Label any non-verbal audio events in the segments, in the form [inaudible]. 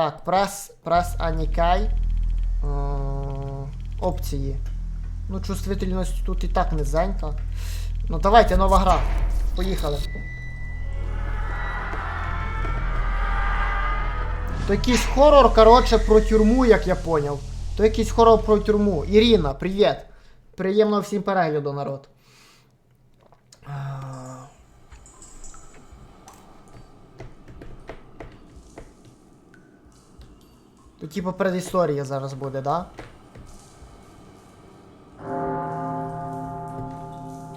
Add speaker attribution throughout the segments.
Speaker 1: Так, прес, прес Анікай. Е, Опції. Ну, чувствительність тут і так низенька. Ну давайте, нова гра. Поїхали. То якийсь хорор, коротше, про тюрму, як я поняв. То якийсь хорор про тюрму. Ірина, привіт. Приємного всім перегляду, народ. То типу предісторія зараз буде, да?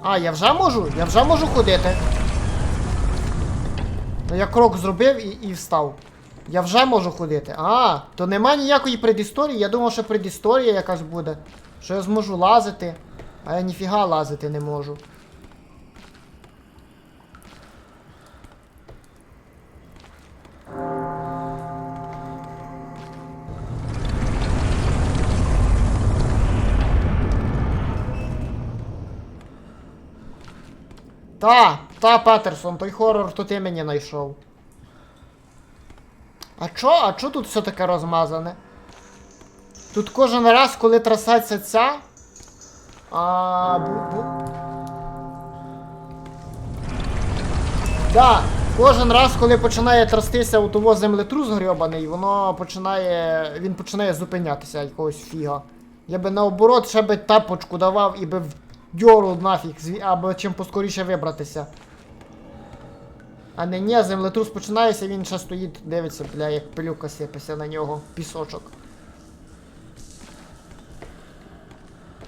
Speaker 1: А, я вже можу? Я вже можу ходити. Ну я крок зробив і, і встав. Я вже можу ходити. А, то нема ніякої предісторії. Я думав, що предісторія якась буде. Що я зможу лазити. А я ніфіга лазити не можу. Та, та, Петерсон, той хорор, то ти мені знайшов. А чо? А чо тут все таке розмазане? Тут кожен раз, коли трасеться ця. А. Бу, бу... Да, кожен раз, коли починає трястися у того землетрус грьобаний, воно починає. Він починає зупинятися якогось фіга. Я би наоборот ще би тапочку давав і би вдьору нафіг, аби чим поскоріше вибратися. А не ні, землетрус починається, він ще стоїть, дивиться, бля, як пилюка сипеться на нього, пісочок.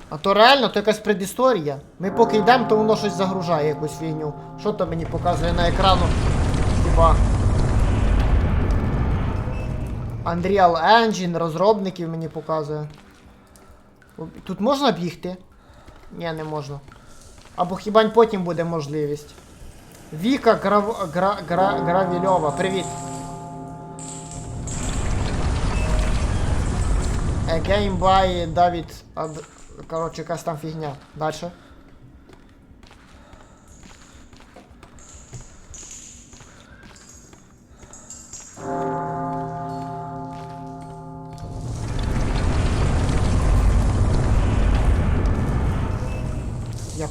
Speaker 1: А то реально, то якась предісторія. Ми поки йдемо, то воно щось загружає якусь фігню. Що то мені показує на екрану? Хіба. Unreal Engine, розробників мені показує. Тут можна бігти? Ні, не можна. Або хіба потім буде можливість. Віка Грав... Гра... Гра... Гравільова, привіт. A game by David. Ад... Коротше, якась там фігня. Дальше.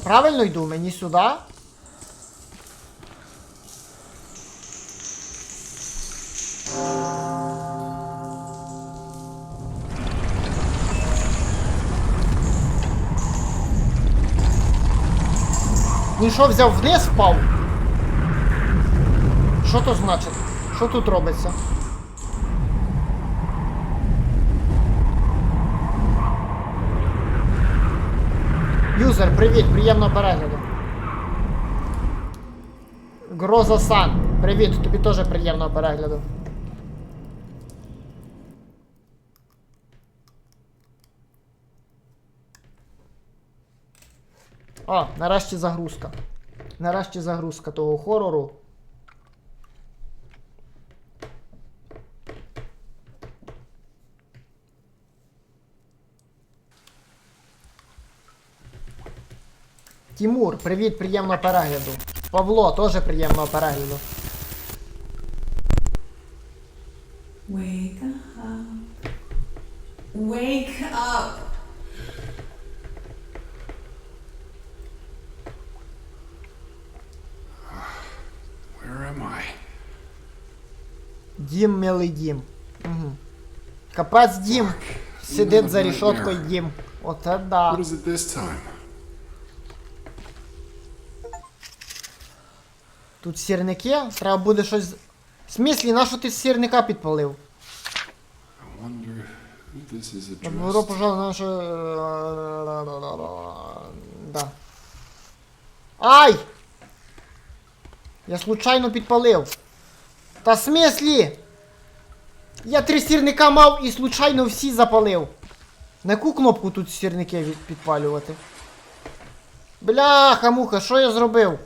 Speaker 1: Правильно йду? Мені сюди? Він що взяв вниз впав? Що то значить? Що тут робиться? Юзер, привіт, приємного перегляду. Гроза Сан, привіт, тобі теж приємного перегляду. О, нарешті загрузка. Нарешті загрузка того хорору. Тімур, привіт, приємного перегляду. Павло, теж приємного перегляду.
Speaker 2: Wake up. Wake up.
Speaker 3: Where am I?
Speaker 1: Дім, милий дім. Угу. Капець дім. Сидить за рішоткою дім. Оце да.
Speaker 3: What is it this time?
Speaker 1: Тут сірники, треба буде щось. В смислі, на що ти з сірника підпалив? Добро пожалуйста, наше. Да. Ай! Я случайно підпалив. Та в смислі? Я три сірника мав і случайно всі запалив. На яку кнопку тут сірники підпалювати? Бляха, муха, що я зробив?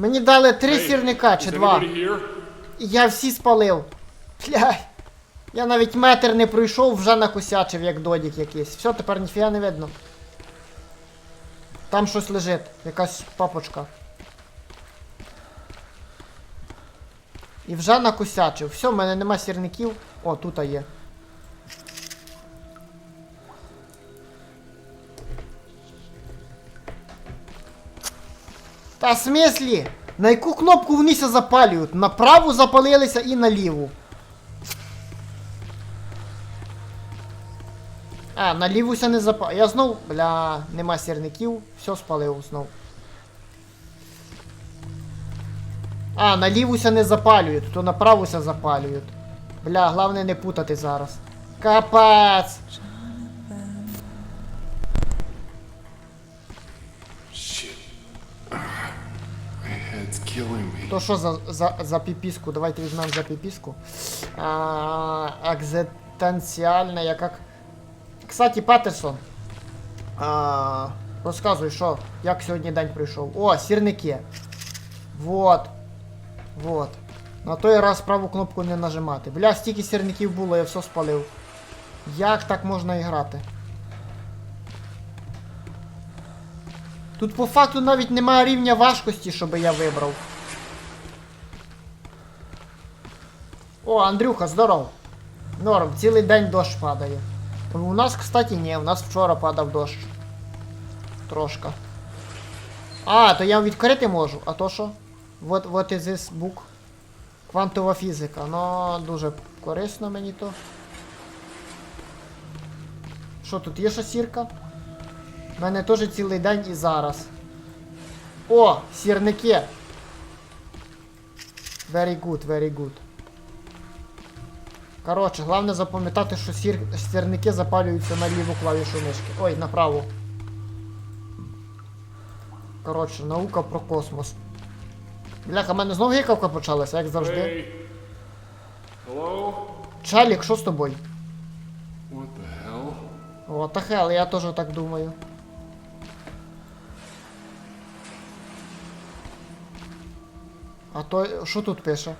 Speaker 1: Мені дали три сірника чи два. І я всі спалив. Блядь. Я навіть метр не пройшов, вже накосячив, як додік якийсь. Все, тепер ніфіга не видно. Там щось лежить, якась папочка. І вже накосячив. Все, в мене нема сірників. О, тут є. Та в смислі? На яку кнопку вниз запалюють? На праву запалилися і на ліву. А, на лівуся не запал. Я знов, бля, нема сірників, все спалив знов. А, на лівуся не запалюють, то на правуся запалюють. Бля, головне не путати зараз. Капець! То що за, за, за піпіску? Давайте візьмемо за піпіску. А, екзистенціальна, як... як- Кстати, Патерсон. А, розказуй, що? Як сьогодні день прийшов? О, сірники. Вот. Вот. На той раз праву кнопку не нажимати. Бля, стільки сірників було, я все спалив. Як так можна і грати? Тут по факту навіть немає рівня важкості, щоб я вибрав. О, Андрюха, здоров. Норм, цілий день дощ падає. У нас, кстати, ні, у нас вчора падав дощ. Трошка. А, то я відкрити можу. А то що? Вот, what is this book? Квантова фізика. Ну, дуже корисно мені то. Що тут є шасірка? У мене теж цілий день і зараз. О, сірники. Very good, very good. Коротше, головне запам'ятати, що сір... сірники запалюються на ліву клавішу мишки. Ой, на праву. Коротше, наука про космос. Бляха, в мене знову гикавка почалася, як завжди.
Speaker 3: Hey. Hello?
Speaker 1: Чалік, що з тобою?
Speaker 3: What the hell?
Speaker 1: О, та хел, я теж так думаю. А то що тут пише?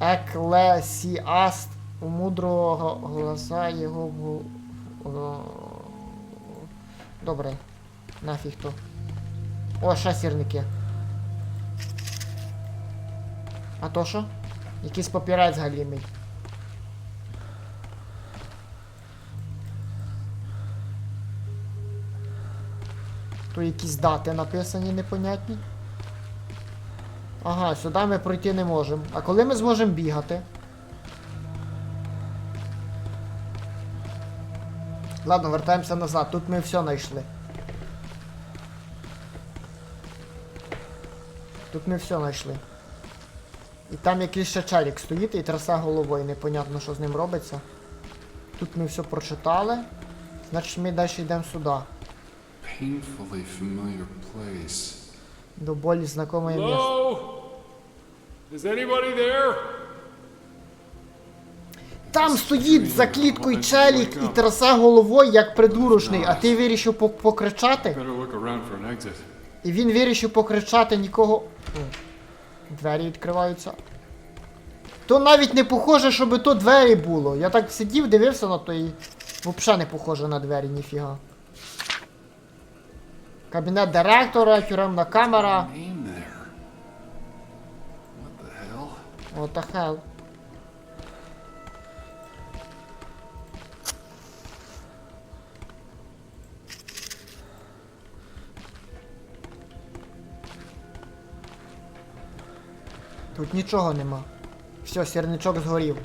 Speaker 1: Еклесіаст у мудрого глаза його бу... Добре. Нафіг то. О, ще сірники. А то що? Якийсь папірець галімий. Тут якісь дати написані непонятні. Ага, сюди ми пройти не можемо. А коли ми зможемо бігати? Ладно, вертаємося назад. Тут ми все знайшли. Тут ми все знайшли. І там якийсь ще челік стоїть і трясе головою, непонятно, що з ним робиться. Тут ми все прочитали. Значить ми далі йдемо сюди.
Speaker 3: Painfully familiar place.
Speaker 1: До болі знакоме місце.
Speaker 3: Hello? Is anybody there?
Speaker 1: Там стоїть за кліткою челік і трясе головою, як придурочний, а ти вирішив пок- покричати?
Speaker 3: Better look around for an exit.
Speaker 1: І він вирішив покричати нікого. О, Двері відкриваються. То навіть не похоже, щоб то двері було. Я так сидів, дивився на то і взагалі не похоже на двері, ніфіга. Кабінет директора, тюремна камера.
Speaker 3: What the hell?
Speaker 1: What the hell? Тут нічого нема. Все, сірничок згорів.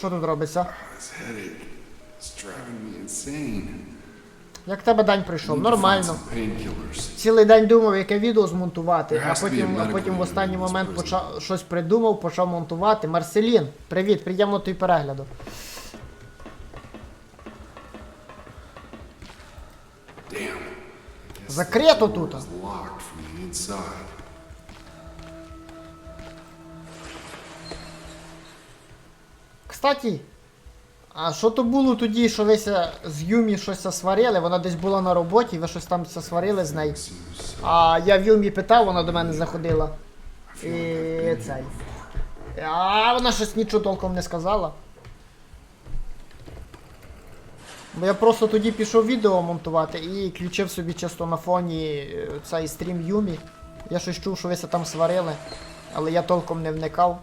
Speaker 1: Що тут робиться? Як тебе день прийшов? Нормально. Цілий день думав, яке відео змонтувати, а потім, а потім в останній момент почав щось придумав, почав монтувати. Марселін, привіт, приємно тобі перегляду. Закрито тут. Кстати, а що то було тоді, що ви з Юмі щось сварили? Вона десь була на роботі, ви щось там сварили з нею. А я в Юмі питав, вона до мене заходила. І цей. А вона щось нічого толком не сказала. Бо я просто тоді пішов відео монтувати і включив собі чисто на фоні е, цей стрім Юмі. Я щось чув, що ви там сварили, але я толком не вникав.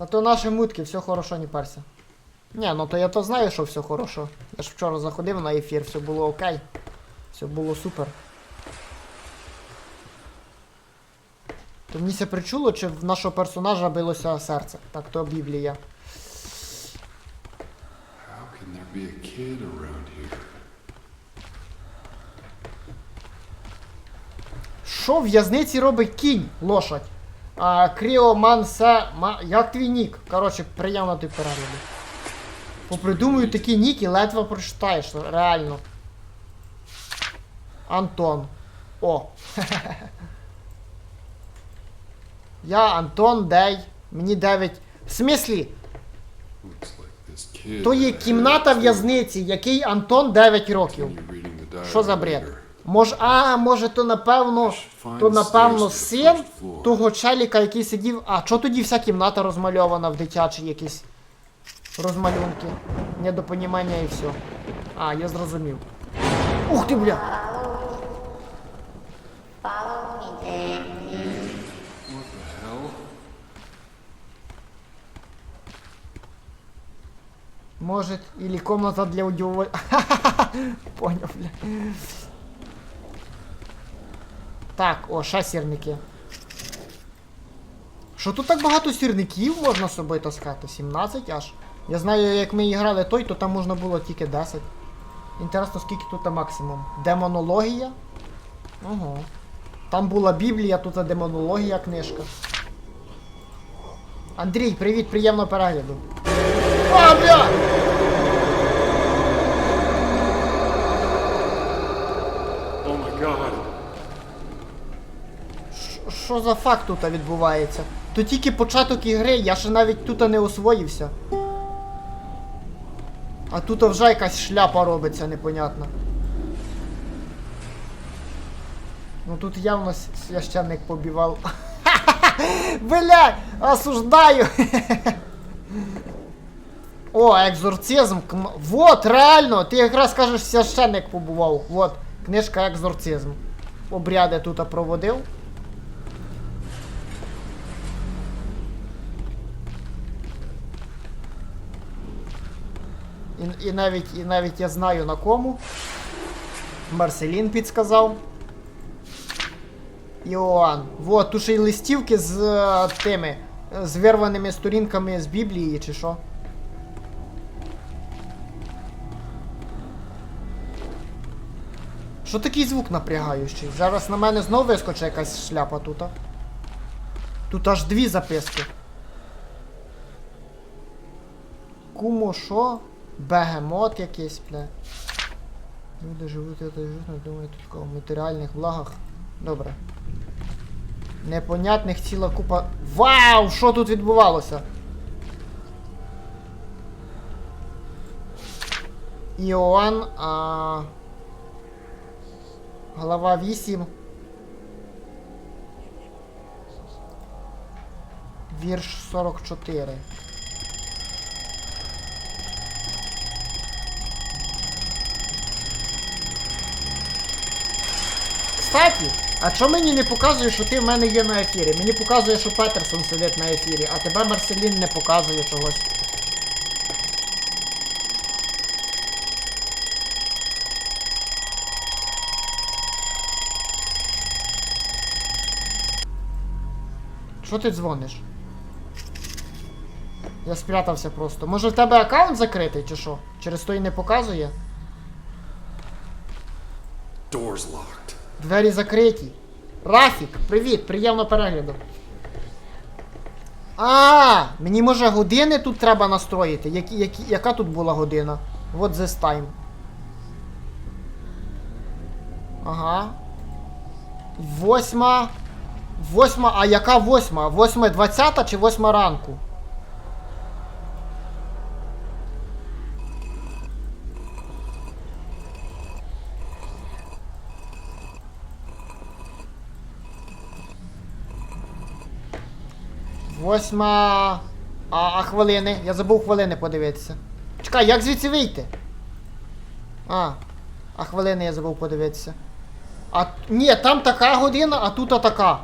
Speaker 1: Та то наші мутки, все хорошо, не парся. Ні, ну то я то знаю, що все хорошо. Я ж вчора заходив на ефір, все було окей. Все було супер. То мені це причуло, чи в нашого персонажа билося серце. Так то Біблія. Що в в'язниці робить кінь, лошадь? А, Кріоман Як твій нік? Коротше, приємно ти перегляду. Попридумую такі ніки, ледве прочитаєш, реально. Антон. О. [laughs] Я Антон Дей. Мені 9. В смислі? То є кімната в'язниці, який Антон 9 років. Що за бред? Може, а, може, то напевно, то напевно син того челіка, який сидів. А, що тоді вся кімната розмальована в дитячі якісь розмалюнки? Недопонімання і все. А, я зрозумів. Ух ти, бля! Может, или комната для удовольствия. [laughs] Понял, бля. Так, о, ще сірники. Що тут так багато сірників можна з собою таскати? 17 аж. Я знаю, як ми грали той, то там можна було тільки 10. Інтересно, скільки тут максимум. Демонологія? Ого. Там була Біблія, тут демонологія книжка. Андрій, привіт, приємного перегляду. А, бля!
Speaker 3: Oh my god.
Speaker 1: Ш- Що за факт тут відбувається? То тільки початок ігри, я ще навіть тут не освоївся. А тут вже якась шляпа робиться непонятна. Ну тут явно священник побівав. [laughs] Бля! Осуждаю! [laughs] О, екзорцизм. Вот, реально! Ти якраз кажеш, священник побував. Вот, книжка екзорцизм. Обряди тут проводив. І, навіть, і навіть я знаю на кому. Марселін підсказав. Іоанн. Вот, тут ще й листівки з е, тими. З вирваними сторінками з Біблії, чи що. Що такий звук напрягаючий? Зараз на мене знову вискочить якась шляпа тут. Тут аж дві записки. Кумо що? Бегемот якийсь, бля. Люди живуть, це живуть, думають тільки о матеріальних благах. Добре. Непонятних ціла купа. Вау! Що тут відбувалося? Іоанн, а... Глава 8. Вірш 44. Кстати, а чому мені не показує, що ти в мене є на ефірі? Мені показує, що Петерсон сидить на ефірі, а тебе Марселін не показує чогось. Що ти дзвониш? Я спрятався просто. Може в тебе аккаунт закритий, чи що? Через то і не показує?
Speaker 3: Door's locked.
Speaker 1: Двері закриті. Рафік, привіт, приємно перегляду. А, мені може години тут треба настроїти. Які, які, яка тут була година? Вот this time. Ага. Восьма. Восьма. А яка восьма? Восьма двадцята чи восьма ранку? Восьма. А, а хвилини? Я забув хвилини подивитися. Чекай, як звідси вийти? А. А хвилини я забув подивитися. А. Ні, там така година, а тут така.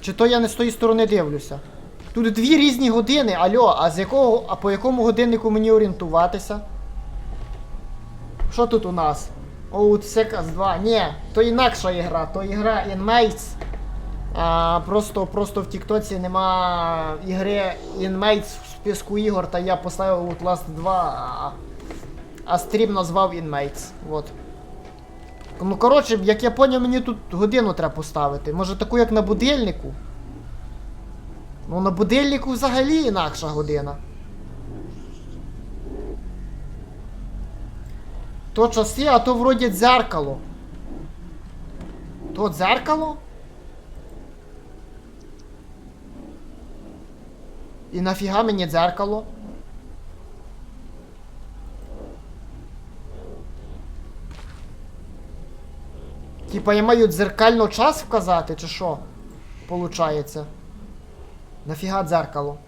Speaker 1: Чи то я не з тої сторони дивлюся? Тут дві різні години, альо, а з якого. А по якому годиннику мені орієнтуватися? Що тут у нас? Old Seconds 2. Ні, то інакша ігра, то ігра Inmates. А, просто, просто в Тіктоці нема ігри Inmates в списку ігор, та я поставив Outlast 2, а, а стрім назвав Inmates. Вот. Ну, коротше, як я поняв, мені тут годину треба поставити. Може таку, як на будильнику. Ну, на будильнику взагалі інакша година. То часи, а то вроді дзеркало. То дзеркало? І нафіга мені дзеркало? Типа я маю дзеркально час вказати, чи що? Получається. Нафіга дзеркало?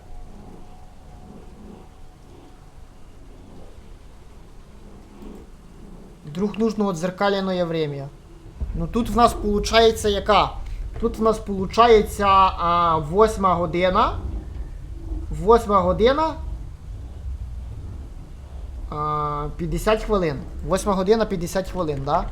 Speaker 1: Вдруг нужно отзеркаленное время. Ну тут в нас получається яка? Тут в нас получається а, 8 година. 8 година. 50 хвилин. 8 година 50 хвилин, да?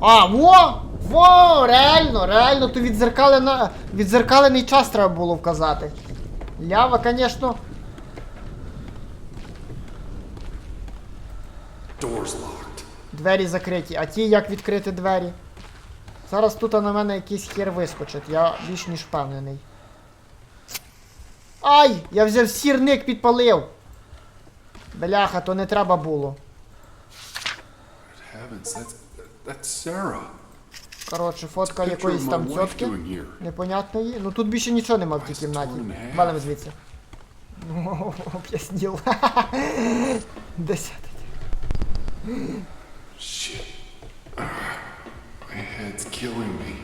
Speaker 1: А, во! Во! Реально, реально, то відзеркалена, відзеркалений час треба було вказати. Лява, звісно. Двері закриті. А ті як відкрити двері? Зараз тут на мене якийсь хер вискочить, я більш ніж впевнений. Ай! Я взяв сірник підпалив! Бляха, то не треба було. Коротше, фотка якоїсь там цьотки. Непонятної. Ну тут більше нічого нема в тій кімнаті. Валим звідси. Ну, [laughs] об'яснив. [laughs] Десятий.
Speaker 3: My head's killing me.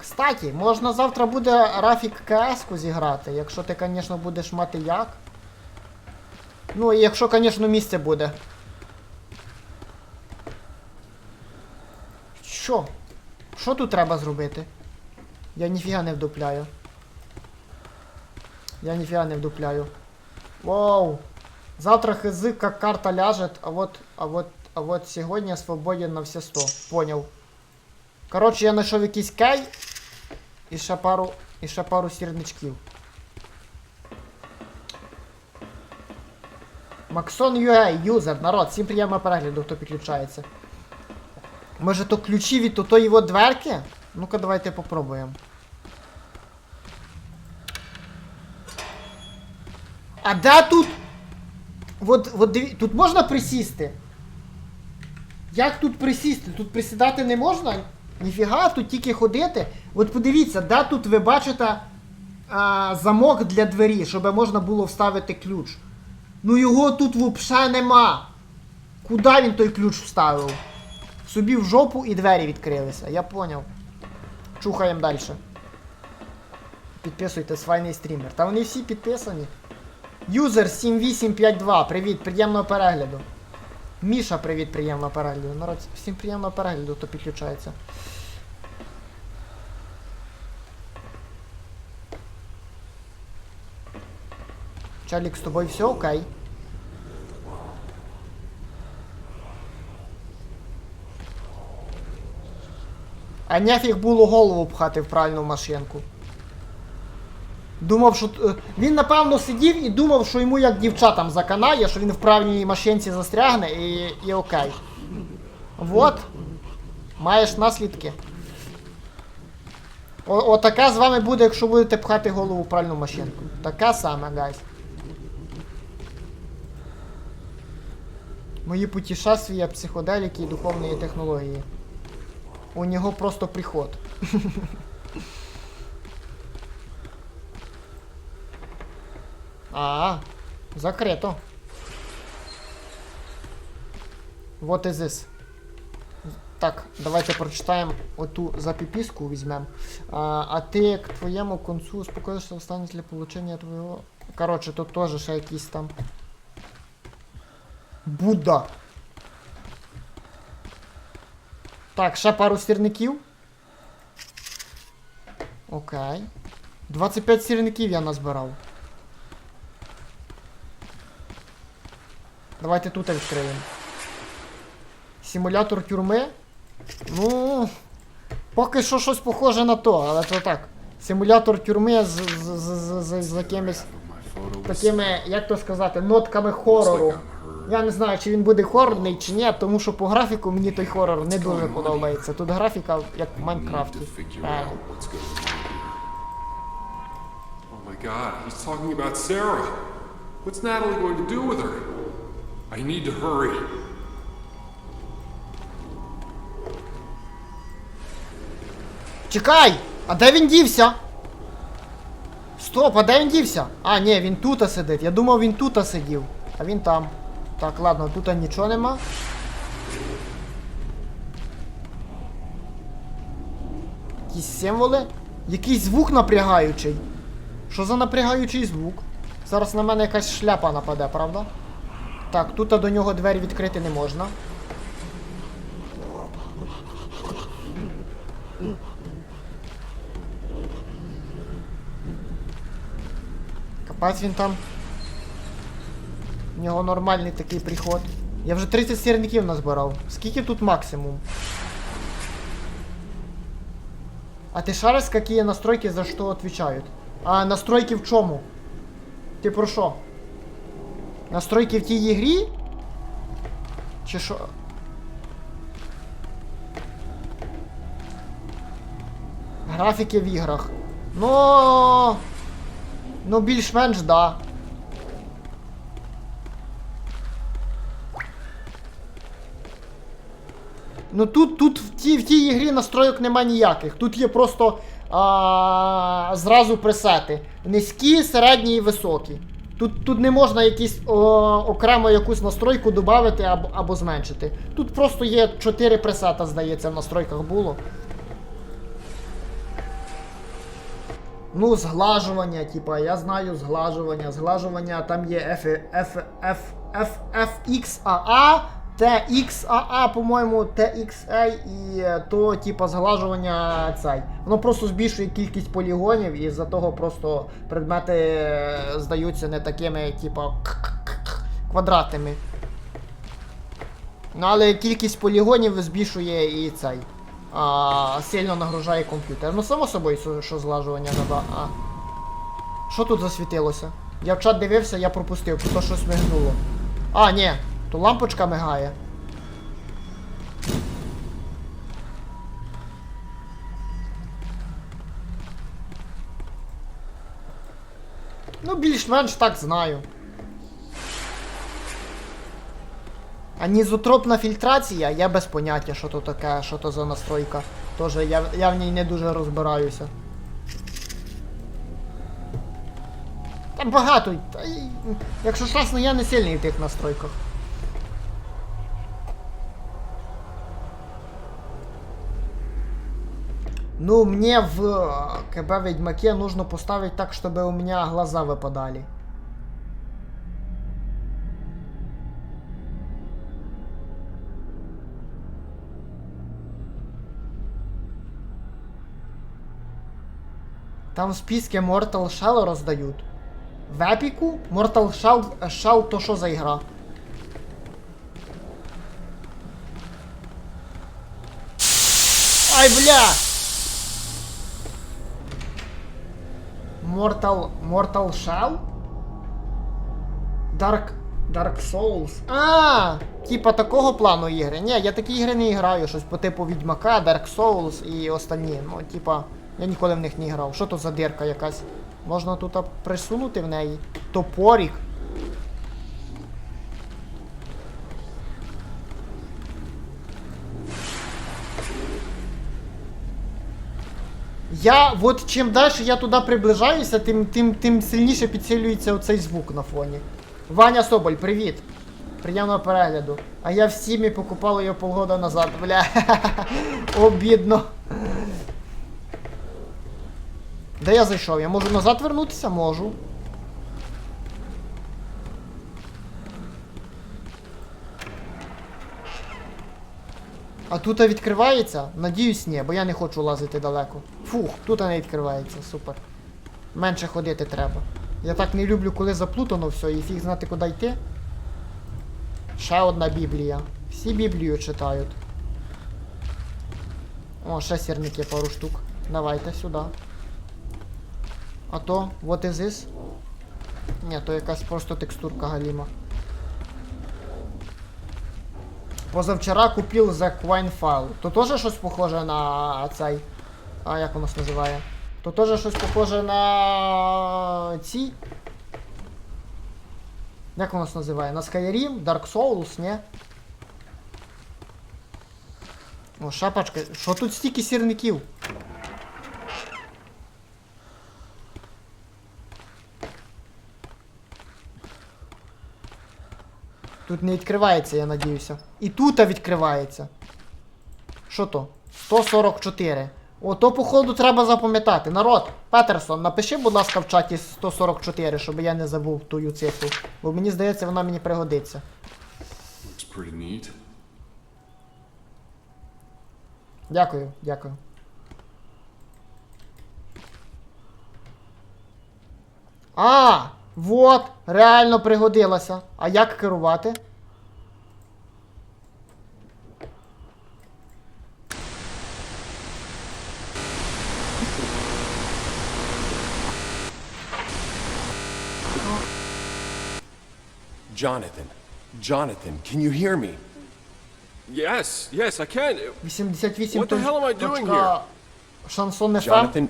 Speaker 1: Кстати, можна завтра буде Рафік КС-ку зіграти, якщо ти, звісно, будеш мати як. Ну, і якщо, звісно, місце буде. Що? Що тут треба зробити? Я ніфіга не вдупляю. Я ніфіга не вдупляю. Вау! Завтра хз, как карта ляжет, а вот, а вот, а вот сегодня свободен на все 100. Понял. Коротше, я знайшов якийсь кей і ще пару, і ще пару сірничків. Максон UA, юзер, народ, всім приємного перегляду, хто підключається. Може то ключі від тої от дверки? Ну-ка давайте попробуємо. А де тут? От, от. Тут можна присісти? Як тут присісти? Тут присідати не можна? Ніфіга, тут тільки ходити. От подивіться, де тут ви бачите а, замок для двері, щоб можна було вставити ключ. Ну його тут взагалі нема. Куди він той ключ вставив? Собі в жопу і двері відкрилися. Я поняв. Чухаємо далі. Підписуйтесь, файний стрімер. Та вони всі підписані. Юзер 7852, привіт, приємного перегляду. Міша, привіт, приємного перегляду. Народ, всім приємного перегляду, хто підключається. Чалік, з тобою все окей. А нефіг було голову пхати в правильну машинку. Думав, що. е, Він напевно сидів і думав, що йому як дівчатам заканає, що він в правильній машинці застрягне і, і окей. Вот. Маєш наслідки. О, отаке з вами буде, якщо будете пхати голову в правильну машинку. Таке саме, гайс. Мої путешествия, психоделіки і духовні технології. У нього просто приход. [laughs] А, закрито. Вот is this. Так, давайте прочитаємо оту запіпіску візьмемо. А, а ти к твоєму концу успокоїшся в стані для получення твого. Коротше, тут теж ще якісь там. Будда. Так, ще пару сірників. Окей. 25 сірників я назбирав. Давайте тут відкриємо. Симулятор тюрми. Ну. Поки що щось похоже на то, але то так. Симулятор тюрми з, з, з, з, з якимись такими, як то сказати, нотками хорору. Я не знаю, чи він буде хорорний чи ні, тому що по графіку мені той хорор не дуже подобається. Тут графіка як в Майнкрафті.
Speaker 3: Oh my god, he's talking about Sarah. What's Natalie going to do with her? I need to hurry.
Speaker 1: Чекай! А де він дівся? Стоп, а де він дівся? А, ні, він тут сидить. Я думав, він тут сидів. А він там. Так, ладно, тут нічого нема. Якісь символи? Якийсь звук напрягаючий. Що за напрягаючий звук? Зараз на мене якась шляпа нападе, правда? Так, тут до нього двері відкрити не можна. Капець він там. У нього нормальний такий приход. Я вже 30 сірників назбирав. Скільки тут максимум? А ти шариш, какие настройки за що отвечают? А настройки в чому? Ти про що? Настройки в тій ігрі? Чи що? Графіки в іграх. Ну. Ну, більш-менш, да. Ну тут, тут в тій, в тій ігрі настройок нема ніяких. Тут є просто а, зразу пресети. Низькі, середні і високі. Тут, тут не можна якісь о, окремо якусь настройку додати або, або зменшити. Тут просто є 4 пресета, здається, в настройках було. Ну, зглажування, типа, я знаю зглажування. Зглажування там є F, F, F, F, FXAA, TXAA, по-моєму, TXA, і е, то, типа, зглажування цей. Воно просто збільшує кількість полігонів, і за того просто предмети е, здаються не такими, типа, квадратними. Ну, але кількість полігонів збільшує і цей. А, сильно нагружає комп'ютер. Ну, само собою, що, злажування надо. А. Що тут засвітилося? Я в чат дивився, я пропустив, то щось мигнуло. А, ні, то лампочка мигає. Ну, більш-менш так знаю. Анізотропна фільтрація, я без поняття, що то таке, що то за настройка. Тоже я, я в ній не дуже розбираюся. Там багато. Якщо чесно, я не сильний в тих настройках. Ну, мне в э, КБ Ведьмаке нужно поставить так, чтобы у меня глаза выпадали. Там в списке Mortal Shell роздают. В епіку Mortal Shell, Shell то що за ігра? Ай, бля! Mortal... Mortal Shell? Dark... Dark Souls. А, типа такого плану ігри. Ні, я такі ігри не граю, щось по типу Відьмака, Dark Souls і останні. Ну, типа, я ніколи в них не грав. Що то за дирка якась? Можна тут присунути в неї. Топорік. Я, от чим далі я туди приближаюся, тим, тим, тим сильніше підсилюється оцей звук на фоні. Ваня Соболь, привіт. Приємного перегляду. А я в Сімі покупала його полгода назад. Бля. [laughs] Обідно. Де я зайшов? Я можу назад вернутися? Можу. А тут відкривається? Надіюсь, ні, бо я не хочу лазити далеко. Фух, тут не відкривається, супер. Менше ходити треба. Я так не люблю, коли заплутано все і фіг знати, куди йти. Ще одна біблія. Всі біблію читають. О, ще сірники пару штук. Давайте сюди. А то, what is this? Ні, то якась просто текстурка галіма. Позавчора купив за File. То теж щось похоже на цей. А як нас називає? То теж щось похоже на ці. Як воно називає? На Skyrim, Dark Souls, ні? О, шапочка. Що тут стільки сірників? Тут не відкривається, я надіюся. І тут відкривається. Що то? 144. О, то походу треба запам'ятати. Народ, Петерсон, напиши, будь ласка, в чаті 144, щоб я не забув тую цифру. Бо мені здається, вона мені пригодиться. Дякую, дякую. А, вот, реально пригодилася. А як керувати?
Speaker 4: Jonathan, Jonathan, can you hear me?
Speaker 3: Yes, yes, I can.
Speaker 1: 88
Speaker 3: What the hell am I doing
Speaker 1: точка Шансон FM.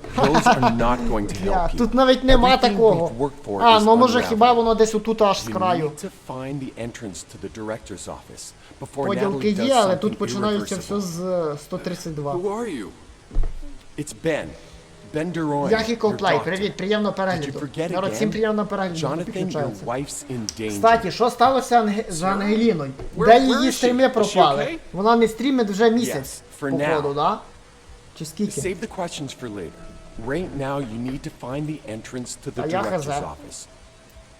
Speaker 4: You.
Speaker 1: тут навіть нема такого. А, ну може хіба воно десь отут аж з краю. Поділки є, але тут починається все з е, 132.
Speaker 3: Who are you?
Speaker 4: It's Ben. Ben Duroy,
Speaker 1: Яхі
Speaker 4: your
Speaker 1: Коплай,
Speaker 4: doctor.
Speaker 1: привіт,
Speaker 4: you
Speaker 1: перегляду. Народ, всім
Speaker 4: again?
Speaker 1: приємного перегляду. Кстати, що сталося з Ангеліною? Де її стріми пропали? Вона не стрімить вже місяць, походу, да? Чи скільки?
Speaker 4: Save the questions for later. Right now, you need to find the entrance to the
Speaker 1: А я
Speaker 4: director's office.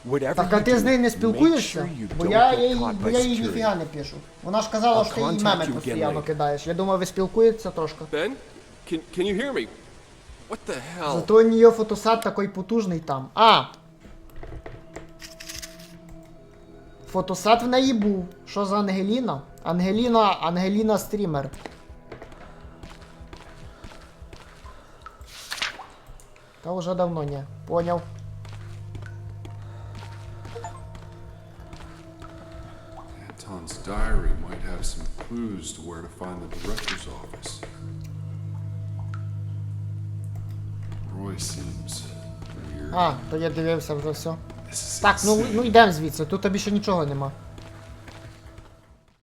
Speaker 4: Whatever
Speaker 1: Так, а
Speaker 4: you
Speaker 1: ти з нею не
Speaker 4: make
Speaker 1: спілкуєшся?
Speaker 4: sure you
Speaker 1: Бо
Speaker 4: don't
Speaker 1: я,
Speaker 4: get
Speaker 1: їй-
Speaker 4: caught
Speaker 1: бо
Speaker 4: by
Speaker 1: я їй
Speaker 4: security.
Speaker 1: ніфіга не пишу. Вона ж казала,
Speaker 4: I'll
Speaker 1: що ти їй
Speaker 4: contact
Speaker 1: меми
Speaker 4: you again
Speaker 1: постійно
Speaker 4: later.
Speaker 1: кидаєш. Я думаю, ви спілкуєтеся трошки.
Speaker 3: Ben? Can, can you hear me? What the hell?
Speaker 1: Зато у нее фотосад такой потужний там. А! Фотосад в неї був. Що за Ангеліна? Ангеліна, Ангеліна стрімер. Та вже давно не. Поняв.
Speaker 3: Anton's diary might have some clues to where to find the director's office. Roy seems weird.
Speaker 1: А, то я дивився вже все. Так, ну, ну йдемо звідси, тут тобі ще нічого нема.